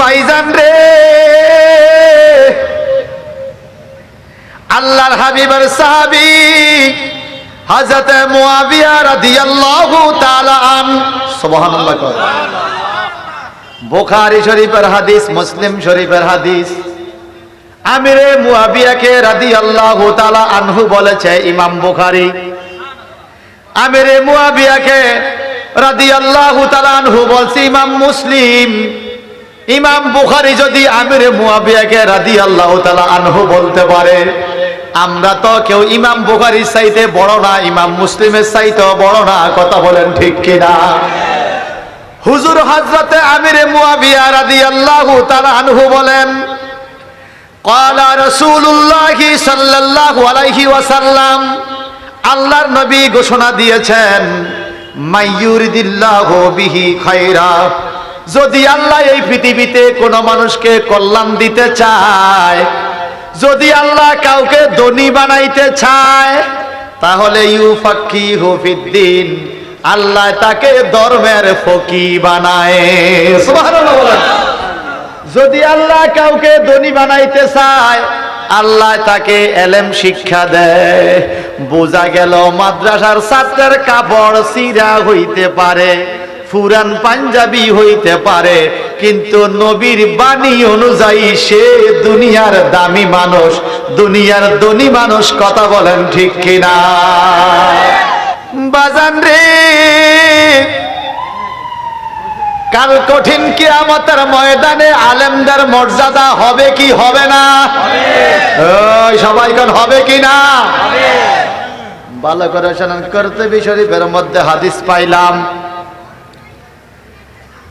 ভাইজান রে। আল্লাহর হাবিবের সাহাবী হযরত মুয়াবিয়া রাদিয়াল্লাহু তাআলা আন সুবহানাল্লাহ কর বুখারী শরীফের হাদিস, মুসলিম শরীফের হাদিস। আমিরে মুয়াবিয়াকে রাদিয়াল্লাহু তাআলা আনহু বলেছে ইমাম বুখারী। আমিরে মুয়াবিয়াকে রাদিয়াল্লাহু তাআলা আনহু বলছে, ইমাম মুসলিম ইমাম বুখারী যদি আমিরে মুয়াবিয়াকে রাদিয়াল্লাহু তাআলা আনহু বলতে পারে আমরা তো কেউ ইমাম বুখারীর চাইতে বড় না ইমাম মুসলিমের চাইতে বড় না কথা বলেন ঠিক কিনা হুজুর হযরতে আমিরে মুয়াবিয়া রাদিয়াল্লাহু তাআলা আনহু বলেন قال رسول الله সাল্লাল্লাহু আলাইহি ওয়াসাল্লাম আল্লাহর নবী ঘোষণা দিয়েছেন মাইয়ুরিদিল্লাহু বিহি খায়রা যদি আল্লাহ এই পৃথিবীতে কোন মানুষকে কল্যাণ দিতে চায়, যদি আল্লাহ কাউকে ধনী বানাইতে চায়, তাহলে ইউফাক্কিহু ফিদ্দিন, আল্লাহ তাকে ধর্মের ফকি বানায়। যদি আল্লাহ কাউকে ধনী বানাইতে চায়, আল্লাহ তাকে এলেম শিক্ষা দেয়। বোঝা গেল মাদ্রাসার ছাত্রের কাপড় সিরা হইতে পারে। ফুরান পাঞ্জাবি হইতে পারে, কিন্তু নবীর বাণী অনুযায়ী সে দুনিয়ার দামি মানুষ, দুনিয়ার ধনী মানুষ, কথা বলেন ঠিক কিনা? বাজান রে, কাল কঠিন কি কিয়ামতের ময়দানে আলেমদের মর্যাদা হবে কি হবে না? সবাই কোন হবে কি না? ভালো করে শোনান করতে শরীফের মধ্যে হাদিস পাইলাম।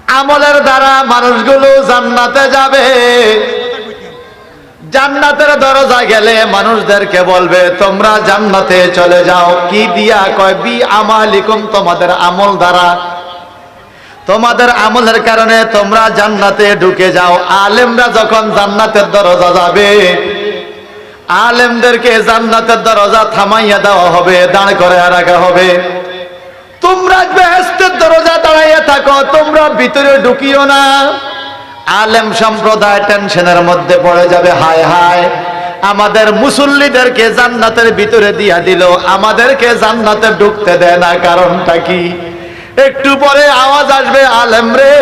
আমলের দ্বারা মানুষগুলো জান্নাতে যাবে। জান্নাতের দরজা গেলে মানুষদেরকে বলবে, তোমরা জান্নাতে চলে যাও। কি দিয়া কয়, বি আমালিকুম, তোমাদের আমল দ্বারা। তোমাদের আমলের কারণে তোমরা জান্নাতে ঢুকে যাও। আলেমরা যখন জান্নাতের দরজা যাবে, আলেমদেরকে জান্নাতের দরজা থামাইয়া দেওয়া হবে, দাঁড় করে রাখা হবে। তোমরা বেহেস্তের দরজা দাঁড়াইয়া থাকো, তোমরা ভিতরে ঢুকিও না। আলেম সম্প্রদায় টেনশনের মধ্যে পড়ে যাবে, হায় হায়। আমাদের মুসল্লিদেরকে জান্নাতের ভিতরে দিয়া দিল, আমাদেরকে জান্নাতে ঢুকতে দেয় না, কারণটা কি? একটু পরে আওয়াজ আসবে, আলেম রে,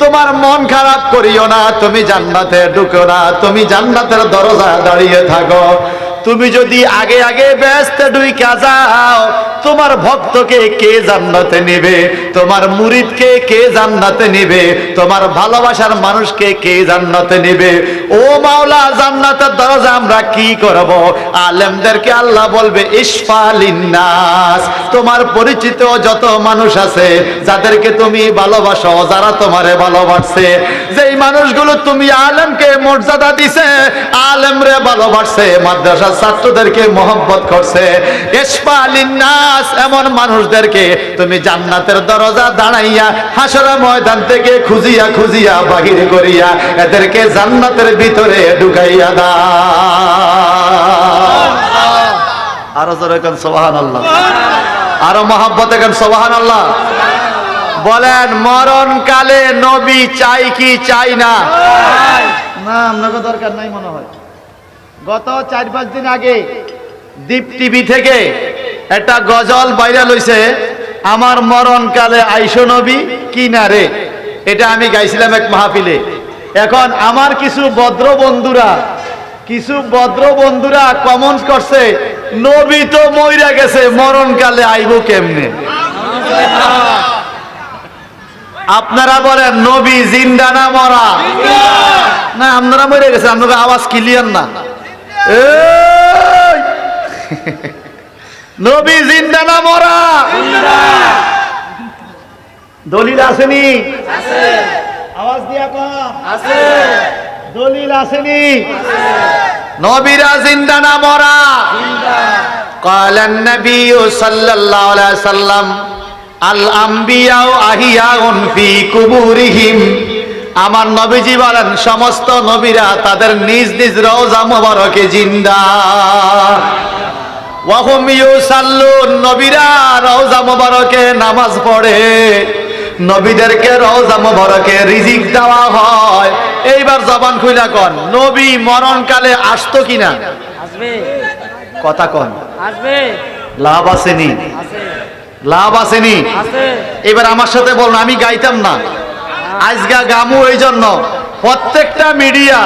তোমার মন খারাপ করিও না, তুমি জান্নাতে ঢুকো না, তুমি জান্নাতের দরজা দাঁড়িয়ে থাকো। তুমি যদি আগে আগে ব্যস্ত ঢুইকা যাও তোমার ভক্তকে কে জান্নাতে নেবে? তোমার মুরিদকে কে জান্নাতে নেবে? তোমার ভালোবাসার মানুষকে কে জান্নাতে নেবে? ও মাওলা, জান্নাতের দরজা আমরা কি করব? আলেমদেরকে আল্লাহ বলবে ইসফালিন্নাস তোমার পরিচিত যত মানুষ আছে, যাদেরকে তুমি ভালোবাসো, যারা তোমারে ভালোবাসছে, যেই মানুষগুলো তুমি আলেমকে মর্যাদা দিছে, আলেমরে ভালোবাসছে, মাদ্রাসার ছাত্রদেরকে মোহব্বত করছে ইসফালিন্নাস এমন মানুষদেরকে তুমি জান্নাতের দরজা দাঁড়াইয়া হাসরা ময়দান থেকে খুঁজিয়া খুঁজিয়া বাহির করিয়া এদেরকে জান্নাতের ভিতরে ঢুকাইয়া দাও। আরও জোরে কেন সোবাহান আল্লাহ আরও মহাব্বতে কেন সোবাহান আল্লাহ বলেন মরণ কালে নবী চাই কি চাই না? না, আপনাকে দরকার নাই মনে হয়। গত চার পাঁচ দিন আগে দীপ টিভি থেকে একটা গজল বাইরে লইছে, আমার মরণ কালে আইসো নবী কি না রে এটা আমি গাইছিলাম এক মাহফিলে। এখন আমার কিছু ভদ্র বন্ধুরা, কিছু ভদ্র বন্ধুরা কমেন্টস করছে, নবী তো মইরা গেছে, মরণকালে আইব কেমনে? আপনারা বলেন, নবী জিন্দা না মরা? না, আপনারা মরে গেছে আপনাদের আওয়াজ ক্লিয়ার না! নবী জিন্দা না মরা দলিল আসেনি আওয়াজ দিয়া কম আছে দলিল আসেনি নবীরা জিন্দা না মরা قال النبي صلى الله عليه وسلم الانبياء احياء في قبورهم আমার নবীজি বলেন সমস্ত নবীরা তাদের নিজ নিজ রওজা মোবারকে জিন্দা ওয়াহুম ইউসাল্লুন নবীরা রওজা মোবারকে নামাজ পড়ে। নবীদেরকে রওজা মোবারকে রিজিক দেওয়া হয়। এইবার জবান খুইলা কন নবী মরণকালে আসতো কিনা? আসবে। কথা কন। আসবে। লাভ আসেনি। লাভ আসেনি। এবার আমার সাথে বলুন আমি গাইতাম না। আজগা গামু এই জন্য প্রত্যেকটা মিডিয়া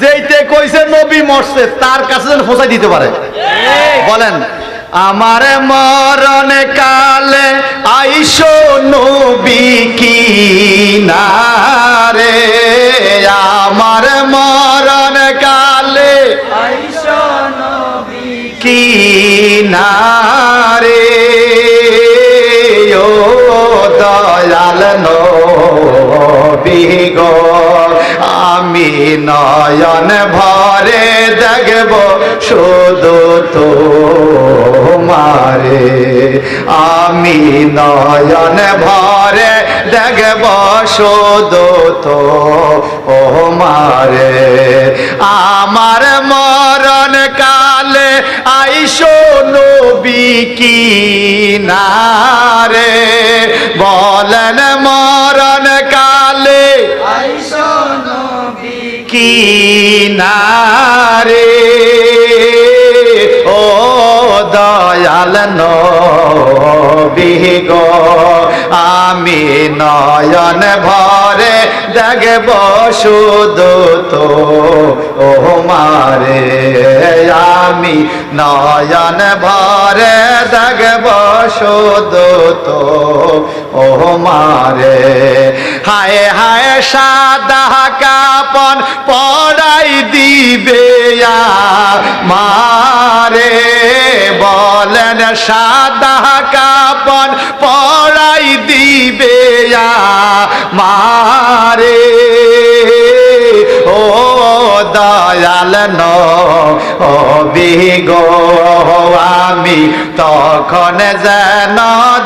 যেইতে কইছে নবী মরছে তার কাছে যেন ফোসাই দিতে পারে। বলেন আমার মরণ কালে আইসো নবী কি নারে আমার মরণ কালে আইসো নবী কি নারে ও দয়াল নবী গো। আমি নয়ন ভরে দেখব শুধু তো মারে আমি নয়ন ভরে দেখব শুধু তো ও মারে আমার মরণ কালে আইসো নবী কি নারে বলেন মরণ কালে নারে ও দয়াল নবী গো, আমি নয়ন ভরে দেখব শুধু তো, ও মারে, আমি নয়ন ভরে দেখব শুধু তো, ও মারে। হায় হায় সাদা কাপন দিবে মারে বলেন সাদা কাপন পড়াই দিবে মারে। ও দয়াল নবিগো আমি তখন যেন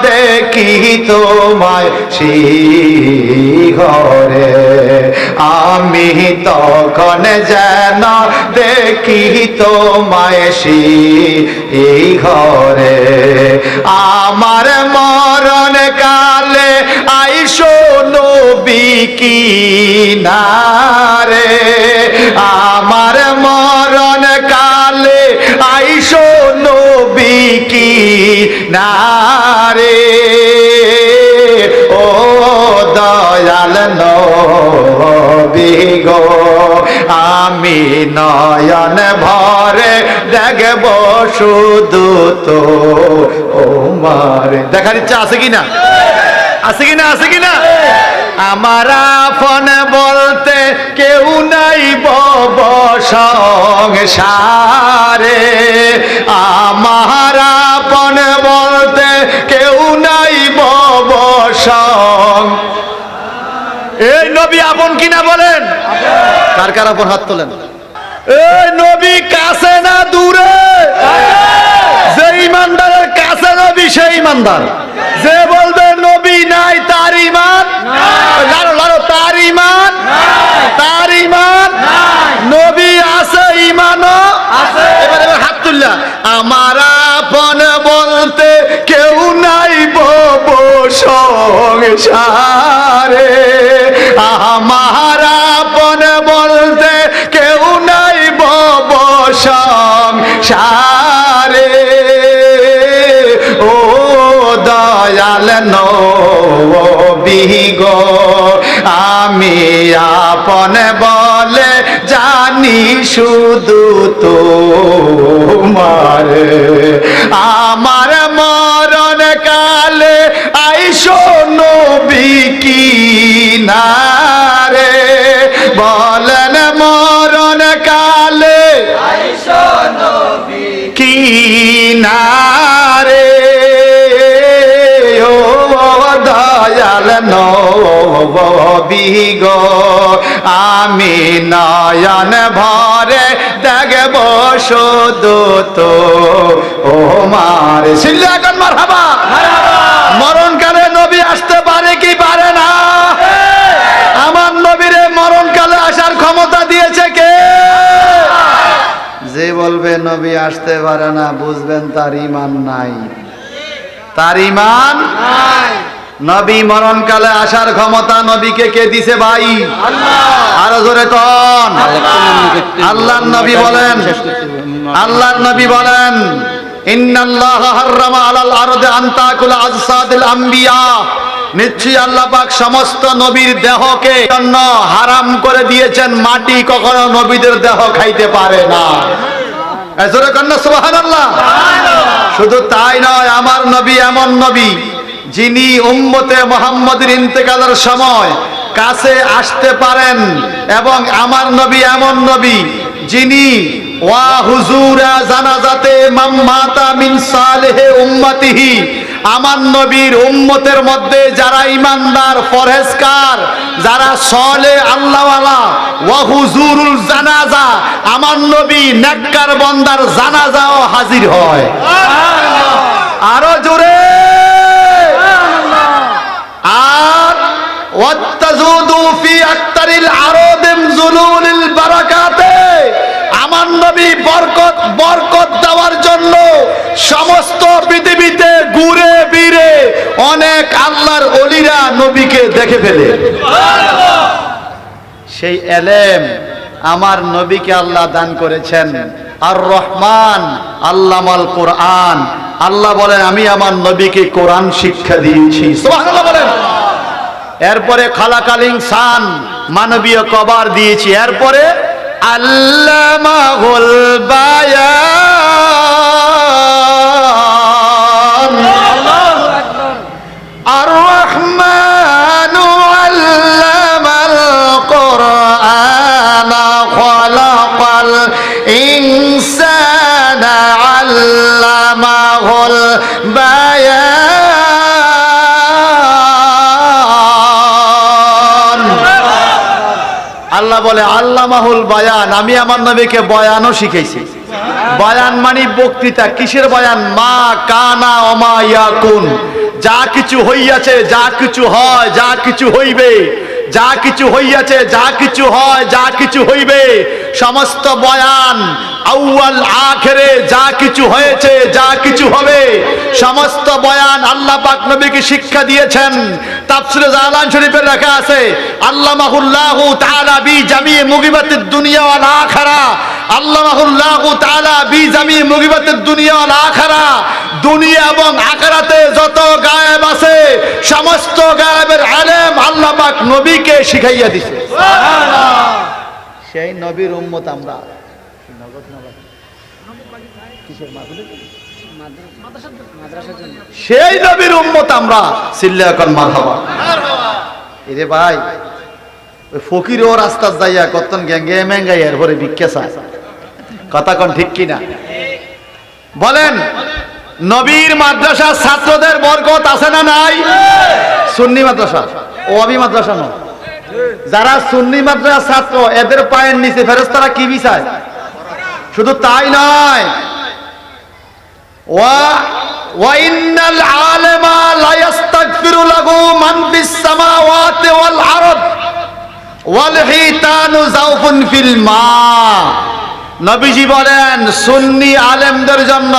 দেখি তোমায় ঘরে আমি তখন যেন দেখি তোমায় এই ঘরে আমার মরণ কালে আইসো নবী কি নারে আমার মরণ কালে আইসো নবী কি নারে ও দয়াল নবী গো, আমি নয়ন ভরে দেখব শুধু তো ও মারে দেখার ইচ্ছা আছে কিনা? আছে কিনা আছে কিনা? আমার ফোন বলতে কেউ নাই বব সংসারে। আমার ফোন বলতে কেউ নাই বব সং এই নবী আপন কিনা বলেন? কার কার আপন হাত তোলেন? এই নবী কাছে সংসারে আমার আপন বলতে কেউ নাই বব সংসারে ও দয়াল নবী গো আমি আপন বলে জানি শুধু তো মারে আমার কি নারে? বলেন মরণ কালে। আইসো নবী কি নারে? ও দয়াল নবী গো আমি নয়ন ভরে দেখব শুধু তো। ও মারে সিল্লে এখন মার হাবা মরণকালে নবী আসতে পারে না আমার নবীরে মরণকালে আসার ক্ষমতা দিয়েছে কে বলবে নবী আসতে পারে না বুঝবেন তার ইমান নাই। তার ইমান নাই। নবী মরণকালে আসার ক্ষমতা নবীকে কে দিছে ভাই? আরও জোরে কন। আল্লাহর নবী বলেন আল্লাহর নবী বলেন নিশ্চয়ই আল্লাহ পাক সমস্ত নবীর দেহকে জন্য হারাম করে দিয়েছেন মাটি কখনো নবীদের দেহ খাইতে পারে না। শুধু তাই নয় আমার নবী এমন নবী যিনি উম্মতে মোহাম্মদের ইন্তেকালের সময় কাছে আসতে পারেন এবং আমার নবী এমন নবী যিনি ওয়া হুজুরা জানাজাতে মাম্মাতা মিন সালেহে উম্মতিহি। আমার নবীর উম্মতের মধ্যে যারা ইমানদার ফরেজকার যারা সলে আল্লাহওয়ালা ওয়াহুজুরুল জানাজা, আমার নবী নেককার বন্দার জানাজাও হাজির হয়। আরও জোরে। আর ওয়াত্তাজুদু ফি আক্তারিল আরদিম জুলুলিল বারাকাতে। আমার নবী বরকত বরকত দেওয়ার জন্য সমস্ত পৃথিবীতে ঘুরে ফিরে অনেক আল্লাহর অলিরা নবীকে দেখে ফেলে। সেই এলেম আমার নবীকে আল্লাহ দান করেছেন। আর রহমান আল্লামাল কোরআন। আল্লাহ বলেন, আমি আমার নবীকে কোরআন শিক্ষা দিয়েছি। বলেন। এরপরে খালাকালিং সান মানবীয় কবার দিয়েছি। এরপরে আল্লামাহুল বায়ান। আর রহমান আল্লামাল কোরআন খলাকাল ইনসান আল্লামাহুল বায়ান। বলে, আল্লামাহুল বায়ান, আমি আমার নবীকে বয়ানও শিখেছি বয়ান মানে বক্তৃতা। কিসের বয়ান? মা কানা অমা ইয়াকুন। যা কিছু হইয়াছে, যা কিছু হয়, যা কিছু হইবে যা কিছু হইয়াছে, যা কিছু হয়, যা কিছু হইবে, সমস্ত বয়ান আউয়াল আখেরে যা কিছু হয়েছে, যা কিছু হবে, সমস্ত বয়ান আল্লাহ পাক নবীকে শিক্ষা দিয়েছেন। তাফসিরে জালান শরীফের লেখা আছে, আল্লামাহুল্লাহু তাআলা বি জামিয়ে মুগিবাতিদ দুনিয়া ওয়াল আখিরা। আল্লামাহুল্লাহু তাআলা মুগিবাতিদ দুনিয়া ওয়াল আখিরা। দুনিয়া এবং আখিরাতে যত গায়েব আছে সমস্ত গায়েবের আলেম আল্লাহ পাক নবীকে শিখাইয়া দিছে। সেই নবীর উম্মত আমরা। সেই নবীর উম্মত আমরা সিল্লা এখন মারহাবা। এরে ভাই ওই ফকির ও রাস্তা যাইয়া কতন গ্যাঙ্গে ম্যাঙ্গাই এর পরে ভিক্ষা চায়। কথা কন ঠিক কিনা? বলেন, নবীর মাদ্রাসার ছাত্রদের বরকত আছে না নাই? সুন্নি মাদ্রাসা। ওয়াবি মাদ্রাসা নয়। যারা সুন্নি মাদ্রাসা ছাত্র, এদের পায়ের নিচে ফেরেস্তারা কি বিচায়? শুধু তাই নয়। ওয়া ওয়াল নবীজি বলেন, সুন্নি আলেমদের জন্য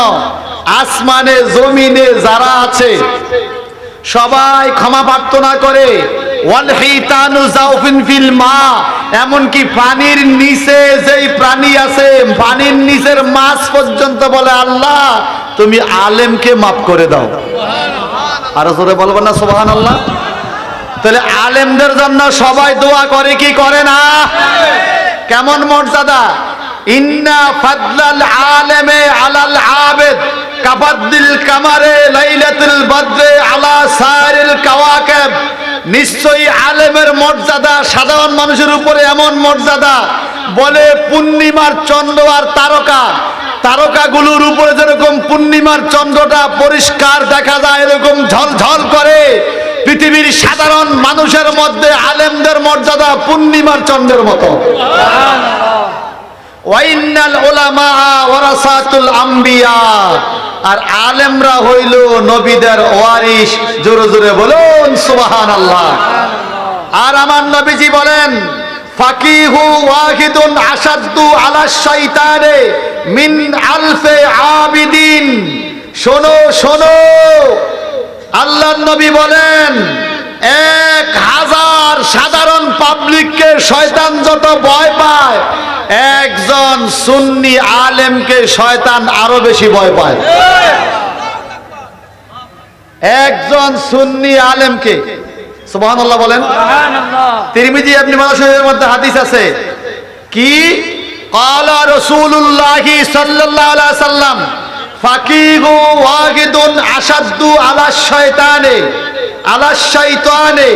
আসমানে, জমিনে যারা আছে, সবাই ক্ষমা প্রার্থনা করে এমনকি পানির নিচে যেই প্রাণী আছে, পানির নিচের মাছ পর্যন্ত বলে, আল্লাহ, তুমি আলেমকে মাফ করে দাও। আরও জোরে বলব না সোহান আল্লাহ তাহলে আলেমদের জন্য সবাই দোয়া করে, কি করে না? কেমন মর্যাদা? ইন্না ফাদলাল আলেমে আলাল আবেদ কাবাদ্দিল কামারে লাইলাতুল বদরে আলা সারিল কাওয়াকিব। নিশ্চয়ই আলেমের মর্যাদা, সাধারণ মানুষের উপরে এমন মর্যাদা, বলে পূর্ণিমার চন্দ্র আর তারকা। তারকাগুলোর উপরে যেরকম পূর্ণিমার চন্দ্রটা পরিষ্কার দেখা যায়, এরকম ঝলঝল করে। পৃথিবীর সাধারণ মানুষের মধ্যে আলেমদের মর্যাদা পূর্ণিমার চন্দ্রের মতো। আম্বিয়া। আর আলেমরা হইল নবীদের ওয়ারিস জোরে জোরে বলুন, সুবহানাল্লাহ। আর আমার নবীজি বলেন মিন আলফে শোনো শোনো। আল্লাহ নবী বলেন এক হাজার সাধারণ পাবলিককে শয়তান যত ভয় পায় একজন সুন্নি আলেমকে শয়তান আরও বেশি ভয় পায়। একজন সুন্নি আলেমকে সুবাহ বলেন। তিরমিজি আপনি মানুষের মধ্যে হাদিস আছে। কি? কালা রসুল্লাহ সাল্লাহ সাল্লাম فقيه ওয়াহিদুন আসাদু على শয়তানে। আলাশাইতানে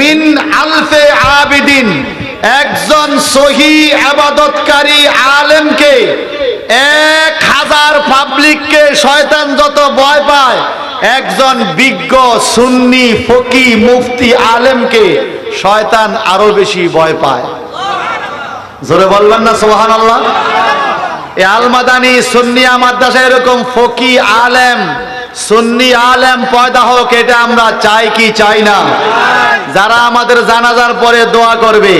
মিন আলফে একজন আলেমকে এক হাজার পাবলিককে শয়তান যত ভয় পায়, একজন বিজ্ঞ সুন্নি ফকি মুফতি আলেমকে শয়তান আরও বেশি ভয় পায়। জোরে বলবেন না সোহান আল্লাহ এ আলমাদানি সুন্নি আমার দাসা এরকম ফকি আলেম সুন্নি আলেম পয়দা হোক, এটা আমরা চাই কি চাই না। যারা আমাদের জানাজার পরে দোয়া করবে,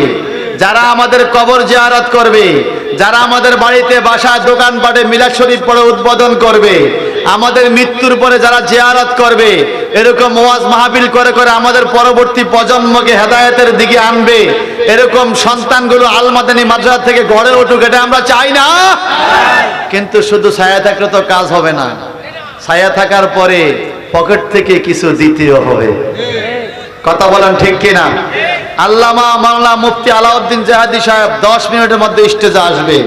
যারা আমাদের কবর জিয়ারত করবে, যারা আমাদের বাড়িতে বাসা দোকানপাটে মিলাদ শরীফ পরে উদ্বোধন করবে, আমাদের মৃত্যুর পরে যারা জিয়ারত করবে, এরকম ওয়াজ মাহফিল করে করে আমাদের পরবর্তী প্রজন্মকে হেদায়েতের দিকে আনবে, এরকম সন্তানগুলো আলমাদানি মাদ্রাসা থেকে গড়ে উঠুক, এটা আমরা চাই না। কিন্তু শুধু ছায়া তো কাজ হবে না। ছায়া থাকার পরে পকেট থেকে কিছু দিতেও হবে। কথা বলেন ঠিক কিনা? আল্লামা মাওলানা মুফতি আলাউদ্দিন জাহাদি সাহেব দশ মিনিটের মধ্যে স্টেজে আসবে।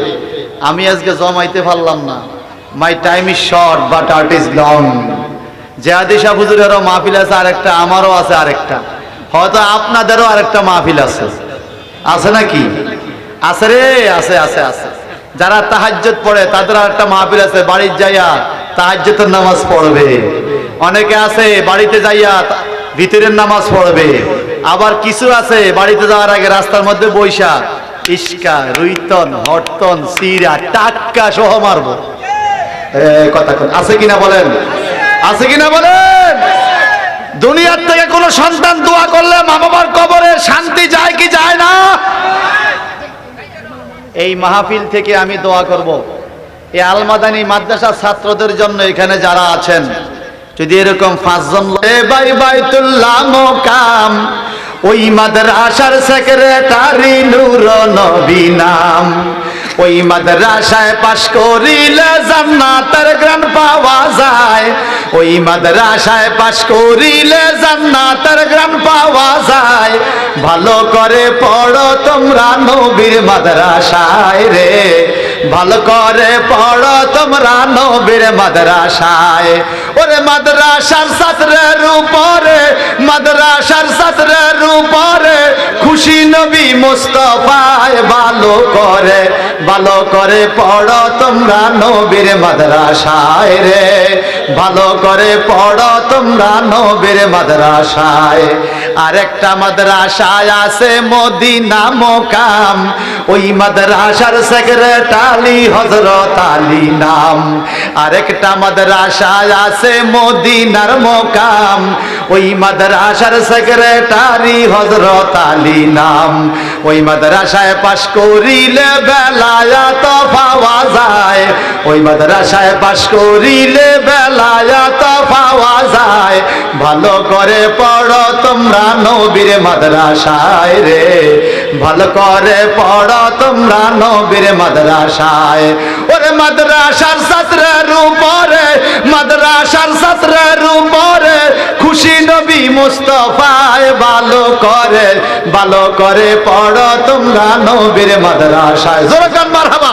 আমি আজকে জমাইতে পারলাম না। My time is short but art is long জাহাদি সাহেব, হুজুরেরও মাহফিল আছে, আরেকটা, আমারও আছে আরেকটা। হয়তো আপনাদেরও আরেকটা মাহফিল আছে। আছে নাকি? আছে রে, আছে আছে আছে। যারা তাহাজ্জুদ পড়ে তাদের একটা মাহফিল আছে, বাড়ির যাইয়া তাহাজ্জুদের নামাজ পড়বে। অনেকে আছে বাড়িতে যাইয়া ভিতরের নামাজ পড়বে। আবার কিছু আছে বাড়িতে যাওয়ার আগে রাস্তার মধ্যে বৈশা ইস্কা রুইতন, হরতন, সিরা টাক্কা সহ মারবো। কথা আছে কিনা বলেন? আছে কিনা বলেন? দুনিয়ার থেকে কোনো সন্তান দোয়া করলে মা বাবার কবরে শান্তি যায় কি যায় না? এই মাহফিল থেকে আমি দোয়া করব। এই আলমাদানি মাদ্রাসা ছাত্রদের জন্য এখানে যারা আছেন, যদি এরকম পাঁচজন বাই বাইতুল্লাহ মোকাম, ওই মাদ্রাসার সেক্রেটারি নূর নবী নাম। ওই মাদ্রাসায় পাশ করিলে জান্নাতের গ্রান পাওয়া যায়। ওই মাদ্রাসায় পাশ করিলে জান্নাতের গ্রান পাওয়া যায়। ভালো করে পড়ো তোমরা নবীর মাদ্রাসায় রে। ভালো করে পড়ো তোমরা নবীর মাদ্রাসায়। ওরে মাদ্রাসার ছাত্রের উপরে, মাদ্রাসার ছাত্রের উপরে খুশি নবী মুস্তফায় ভালো করে ভালো করে পড়ো তোমরা নবীর মাদ্রাসায় রে। ভালো করে পড়ো তোমরা নবীর মাদ্রাসায়। আরেকটা মাদ্রাসায় আছে মদিনা মোকাম ওই মাদ্রাসার সেক্রেটারি হজরত আলী নাম। আরেকটা মাদ্রাসায় আছে মদিনার মোকাম। ওই মাদ্রাসার সেক্রেটারি হজরত আলী নাম। ওই মাদ্রাসায় পাশ করিলে বেলায়াত পাওয়া যায়। ওই মাদ্রাসায় পাশ করিলে বেলায়াত পাওয়া যায়। ভালো করে পড়ো তোমরা নবীর মাদ্রাসায় রে। ভালো করে পড়ো তোমরা নবীর মাদ্রাসায়। ওরে মাদ্রাসার ছাত্রের উপরে, মাদ্রাসার ছাত্রের উপরে খুশি নবী মুস্তফায় ভালো করে ভালো করে পড়ো তোমরা নবীর মাদ্রাসায়। জোরকান মারহাবা।